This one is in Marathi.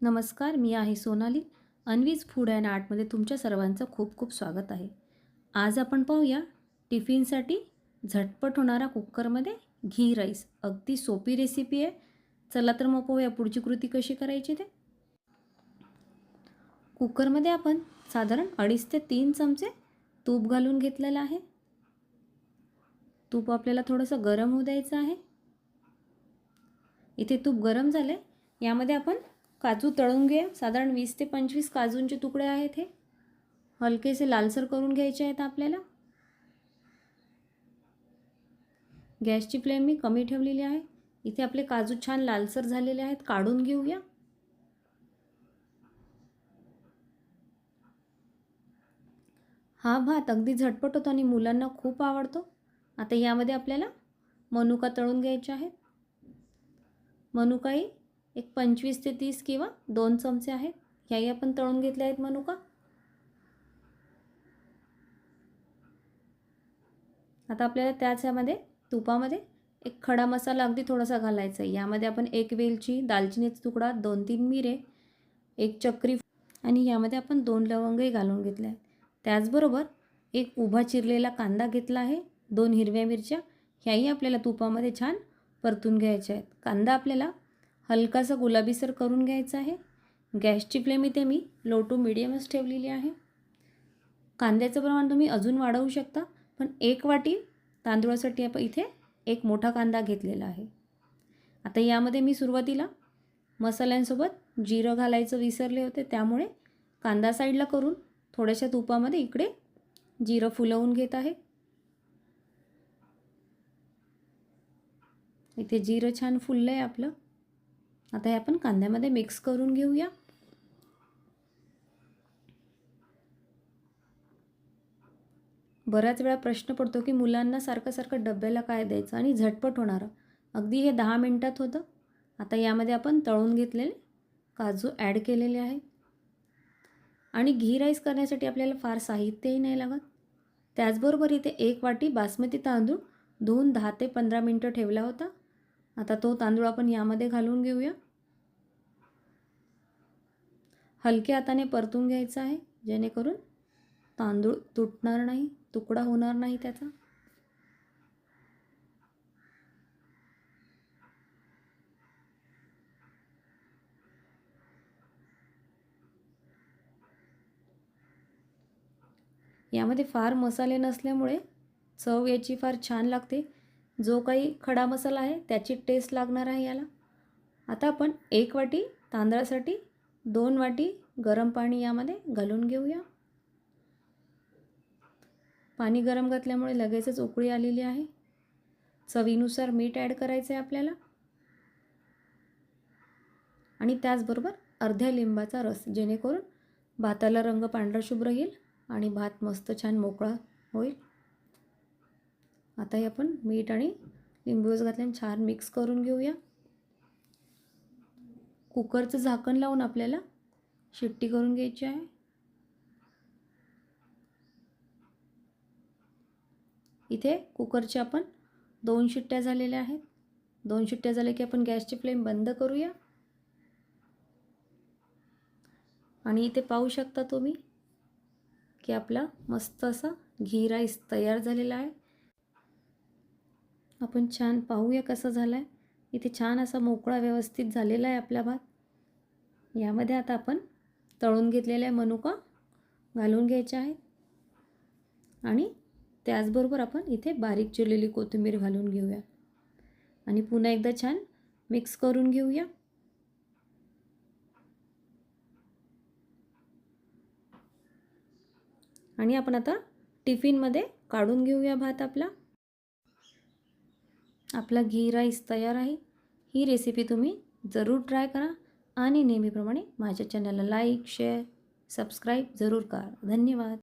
नमस्कार मी आहे सोनाली. अन्वीज फूड अँड आर्टमध्ये तुमच्या सर्वांचं खूप खूप स्वागत आहे. आज आपण पाहूया टिफिनसाठी झटपट होणारा कुकरमध्ये घी राईस. अगदी सोपी रेसिपी आहे. चला तर मग पाहूया पुढची कृती कशी करायची ते. कुकरमध्ये आपण साधारण अडीच ते तीन चमचे तूप घालून घेतलेलं आहे. तूप आपल्याला थोडंसं गरम होऊ द्यायचं आहे. इथे तूप गरम झाले यामध्ये आपण काजू तळून घ्या साधारण वीस ते पंचवीस काजूंचे तुकडे आहेत हे. हलकेसे लालसर करून घ्यायचे आहेत आपल्याला. गॅसची फ्लेम मी कमी ठेवलेली आहे. इथे आपले काजू छान लालसर झालेले आहेत. काढून घेऊया. हा भात अगदी झटपट होतो आणि मुलांना खूप आवडतो. आता यामध्ये आपल्याला मनुका तळून घ्यायच्या आहेत. मनुकाही एक पंचवीस ते तीस किंवा दोन चमचे आहेत. ह्याही आपण तळून घेतले आहेत मनुका. आता आपल्याला त्याच ह्यामध्ये तुपामध्ये एक खडा मसाला अगदी थोडासा घालायचा आहे. यामध्ये आपण एक वेलची दालचिनीचा तुकडा दोन तीन मिरे एक चक्री आणि यामध्ये आपण दोन लवंगही घालून घेतले आहेत. त्याचबरोबर एक उभा चिरलेला कांदा घेतला आहे. दोन हिरव्या मिरच्या ह्याही आपल्याला तुपामध्ये छान परतून घ्यायच्या आहेत. कांदा आपल्याला हलकासा गुलाबीसर करून घ्यायचा आहे. गॅसची फ्लेम इथे मी लो टू मिडियमच ठेवलेली आहे. कांद्याचं प्रमाण तुम्ही अजून वाढवू शकता पण एक वाटी तांदूळासाठी आपण इथे एक मोठा कांदा घेतलेला आहे. आता यामध्ये मी सुरुवातीला मसाल्यांसोबत जिरं घालायचं विसरले होते त्यामुळे कांदा साईडला करून थोड्याशा तुपामध्ये इकडे जिरं फुलवून घेत आहे. इथे जिरं छान फुललं आहे आपलं. आता हे आपण कांद्यामध्ये मिक्स करून घेऊया. बऱ्याच वेळा प्रश्न पडतो की मुलांना सारखं सारखं डब्याला काय द्यायचं आणि झटपट होणारं. अगदी हे दहा मिनटात होतं. आता यामध्ये आपण तळून घेतलेले काजू ॲड केलेले आहे आणि घी राईस करण्यासाठी आपल्याला फार साहित्यही नाही लागत. त्याचबरोबर इथे एक वाटी बासमती तांदूळ धुवून दहा ते पंधरा मिनटं ठेवला होता. आता तो तांदूळ आपण यामध्ये घालून घेऊया. हलक्या हाताने परतून घ्यायचं आहे जेणेकरून तांदूळ तुटणार नाही तुकडा होणार नाही त्याचा. यामध्ये फार मसाले नसल्यामुळे चव याची फार छान लागते. जो काही खडा मसाला आहे त्याची टेस्ट लागणार आहे याला. आता आपण एक वाटी तांदळासाठी दोन वाटी गरम पाणी यामध्ये घालून घेऊया. पाणी गरम घातल्यामुळे लगेचच उकळी आलेली आहे. चवीनुसार मीठ ॲड करायचं आहे आपल्याला. आणि त्याचबरोबर अर्ध्या लिंबाचा रस जेणेकरून भाताला रंग पांढरा शुभ्र येईल आणि भात मस्त छान मोकळा होईल. आता हे आपण मीठ आणि लिंबू रस घातल्याने छान मिक्स करून घेऊया. कुकरचं झाकण लावून आपल्याला शिट्टी करून घ्यायची आहे. इथे कुकरच्या आपण दोन शिट्ट्या झालेल्या आहेत. दोन शिट्ट्या झाल्या की आपण गॅसची फ्लेम बंद करूया. आणि इथे पाहू शकता तुम्ही की आपला मस्त असा घी राईस तयार झालेला आहे. आपण छान पाहूया कसं झालं आहे इथे छान असा मोकळा व्यवस्थित झालेला आहे आपला भात. यामध्ये आता आपण तळून घेतलेल्या मनुका घालून घ्यायच्या आहेत. आणि त्याचबरोबर आपण इथे बारीक चिरलेली कोथिंबीर घालून घेऊया. आणि पुन्हा एकदा छान मिक्स करून घेऊया. आणि आपण आता टिफिनमध्ये काढून घेऊया भात आपला. आपला घी राईस तयार आहे. ही रेसिपी तुम्ही जरूर ट्राय करा आणि नेहमीप्रमाणे माझ्या चॅनलला लाईक शेअर सबस्क्राईब जरूर करा. धन्यवाद.